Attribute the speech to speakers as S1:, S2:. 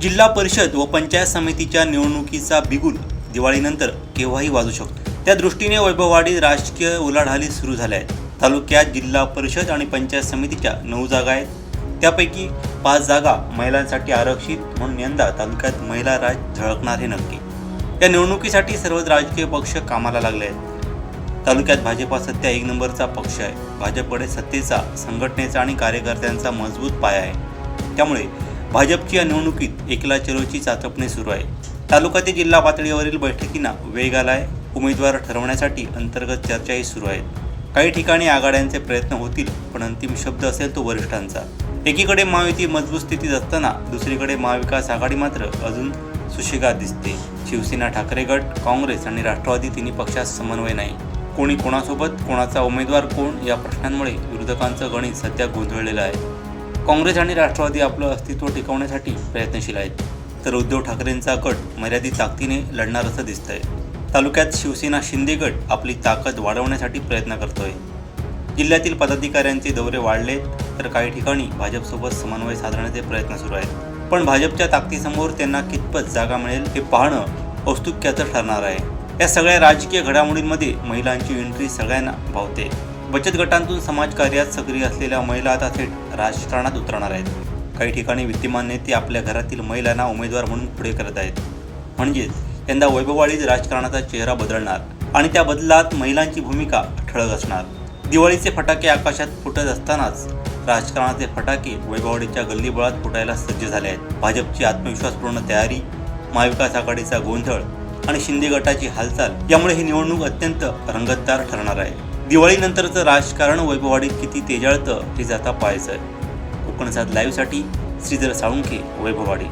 S1: जिल्हा परिषद व पंचायत समितीच्या निवडणुकीचा बिगुल दिवाळीनंतर केव्हाही वाजू शकतो. त्या दृष्टीने वैभववाडीत राजकीय उलाढाली सुरू झाल्या आहेत. तालुक्यात जिल्हा परिषद आणि पंचायत समितीच्या नऊ जागा आहेत. त्यापैकी पाच जागा महिलांसाठी आरक्षित म्हणून यंदा तालुक्यात महिला राज झळकणार हे नक्की. या निवडणुकीसाठी सर्वच राजकीय पक्ष कामाला लागले आहेत. तालुक्यात भाजपा सध्या एक नंबरचा पक्ष आहे. भाजपकडे सत्तेचा संघटनेचा आणि कार्यकर्त्यांचा मजबूत पाया आहे. त्यामुळे भाजपच्या निवडणुकीत एकला चलोची चाचपणी सुरू आहे. तालुका ते जिल्हा पातळीवरील बैठकींना वेग आलाय. उमेदवार ठरवण्यासाठी अंतर्गत चर्चाही सुरू आहेत. काही ठिकाणी आघाड्यांचे प्रयत्न होतील पण अंतिम शब्द असेल तो वरिष्ठांचा. एकीकडे महायुती मजबूत स्थितीत असताना दुसरीकडे महाविकास आघाडी मात्र अजून सुशिगात दिसते. शिवसेना ठाकरे गट काँग्रेस आणि राष्ट्रवादी तिन्ही पक्षात समन्वय नाही. कोणी कोणासोबत कोणाचा उमेदवार कोण या प्रश्नांमुळे विरोधकांचं गणित सध्या गोंधळलेलं आहे. काँग्रेस आणि राष्ट्रवादी आपलं अस्तित्व टिकवण्यासाठी प्रयत्नशील आहेत. तर उद्धव ठाकरेंचा गट मर्यादित ताकदीने लढणार असं दिसतंय. तालुक्यात शिवसेना शिंदे गट आपली ताकद वाढवण्यासाठी प्रयत्न करतोय. जिल्ह्यातील पदाधिकाऱ्यांचे दौरे वाढलेत तर काही ठिकाणी भाजपसोबत समन्वय साधण्याचे प्रयत्न सुरू आहेत. पण भाजपच्या ताकदीसमोर त्यांना कितपत जागा मिळेल हे पाहणं औस्तुक्याचं ठरणार आहे. या सगळ्या राजकीय घडामोडींमध्ये महिलांची एंट्री सगळ्यांना भावते. बचत गटांतून समाजकार्यात सक्रिय असलेल्या महिला आता थेट राजकारणात उतरणार आहेत. काही ठिकाणी विद्यमान नेते आपल्या घरातील महिलांना उमेदवार म्हणून पुढे करत आहेत. म्हणजेच यंदा वैभववाळीत राजकारणाचा चेहरा बदलणार आणि त्या बदलात महिलांची भूमिका ठळक असणार. दिवाळीचे फटाके आकाशात फुटत असतानाच राजकारणाचे फटाके वैभववाडीच्या गल्लीबोळात फुटायला सज्ज झाले आहेत. भाजपची आत्मविश्वासपूर्ण तयारी महाविकास आघाडीचा गोंधळ आणि शिंदे गटाची हालचाल यामुळे ही निवडणूक अत्यंत रंगतदार ठरणार आहे. दिवाळीनंतरचं राजकारण वैभववाडीत किती तेजाळतं हे जाता पाहायचं आहे कोकणसात लाईव्हसाठी श्रीधर साळुंखे वैभववाडी.